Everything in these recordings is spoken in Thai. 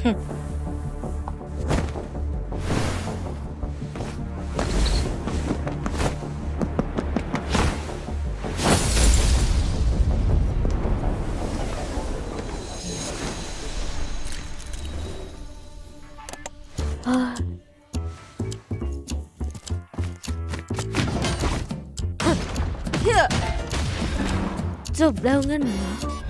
เฮ้ยเ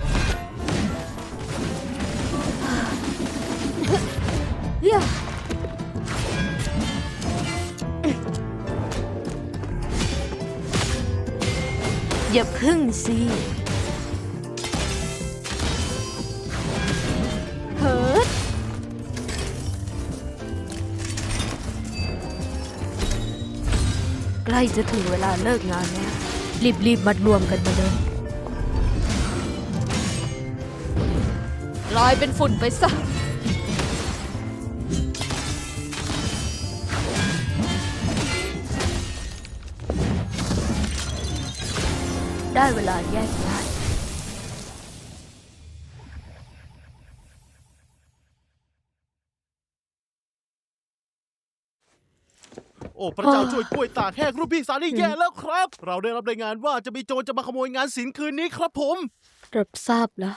ยวงั้นเหรอย่าพึ่งสิเฮิร์ตใกล้จะถึงเวลาเลิกงานแล้ว รีบๆมัดรวมกันมาเลยลายเป็นฝุ่นไปซะ ได้เวลาแยกย้ายโอ้ พระเจ้าช่วยกล้วยตากแห้งรูปพี่สานี่แย่แล้วครับ เราได้รับรายงานว่าจะมีโจรจะมาขโมยงานศิลป์คืนนี้ครับผม รับทราบแล้ว